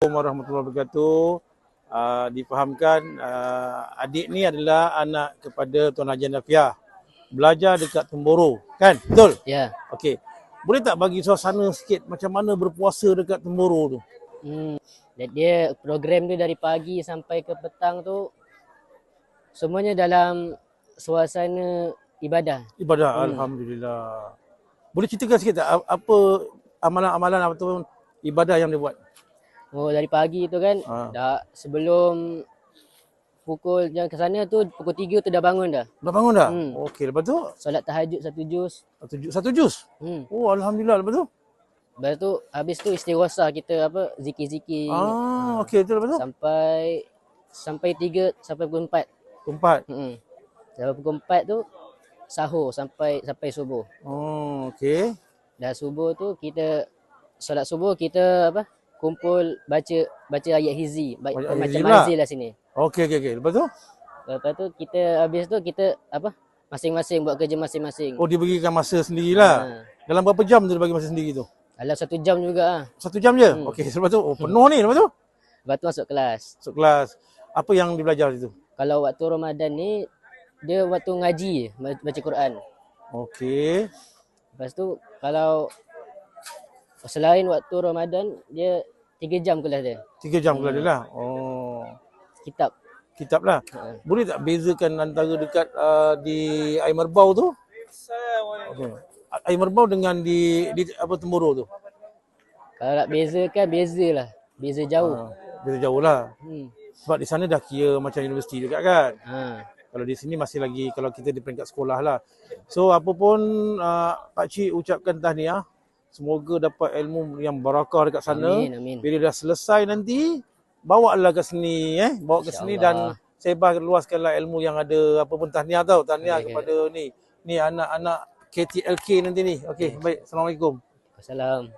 Assalamualaikum warahmatullahi wabarakatuh. Uh, difahamkan uh, adik ni adalah anak kepada Tuan Haji Nafiah. Belajar dekat Temboro, kan? Betul? Ya. Okey. Boleh tak bagi suasana sikit macam mana berpuasa dekat Temboro tu? Hmm. Dia program tu dari pagi sampai ke petang tu semuanya dalam suasana ibadah. Ibadah, Hmm. Alhamdulillah. Boleh ceritakan sikit tak apa amalan-amalan ataupun ibadah yang dia buat? Oh dari pagi tu kan Ha. dah sebelum pukul yang ke sana tu pukul 3 tu dah bangun dah. Dah bangun dah? Hmm. Okey, lepas tu Solat tahajud satu juz. satu jus. Satu jus? Hmm. Oh, Alhamdulillah. Lepas tu? Lepas tu habis tu istighosah kita apa zikir-zikir Ah, okey. Betul, lepas tu? sampai sampai 3 sampai pukul 4. Tempat. Hmm. Sampai pukul 4 tu sahur sampai sampai subuh. Oh, okey. Dah subuh tu kita solat subuh kita apa? Kumpul baca baca ayat hizi, ba- Ayat macam pula? manzil lah sini. Okey, okey, okey. Lepas tu? Lepas tu kita habis tu kita apa? Masing-masing buat kerja masing-masing. Oh, dia berikan masa sendirilah. Ha. Dalam berapa jam tu dia bagi masa sendiri tu? Dalam satu jam juga ah. Satu jam je? Hmm. Okey, lepas tu? Oh, penuh ni. Lepas tu? Lepas tu masuk kelas. Masuk kelas. Apa yang dia belajar situ? Kalau waktu Ramadan ni dia waktu ngaji baca Quran. Okey. Lepas tu kalau selain waktu Ramadan dia 3 jam kelas dia. Tiga jam kelas dia lah. Oh. Kitab. Kitab lah. Ha. Boleh tak bezakan antara dekat uh, di Air Merbau tu? Okay. Air Merbau dengan di, di apa Temboro tu? Kalau nak bezakan bezalah. Beza jauh. Ha, beza jauh lah. Hmm. Sebab di sana dah kira macam universiti juga kan? Ha. Kalau di sini masih lagi kalau kita di peringkat sekolah lah. So apa pun uh, Pak Cik ucapkan tahniah. Semoga dapat ilmu yang barakah dekat sana. Amin amin. Bila dah selesai nanti bawa lah ke sini eh. Bawa ke sini dan sebar luaskanlah ilmu yang ada apa pun tahniah tau. Tahniah okey. kepada ni. Ni anak-anak KTLK nanti ni. Okey, baik. Assalamualaikum. Assalam.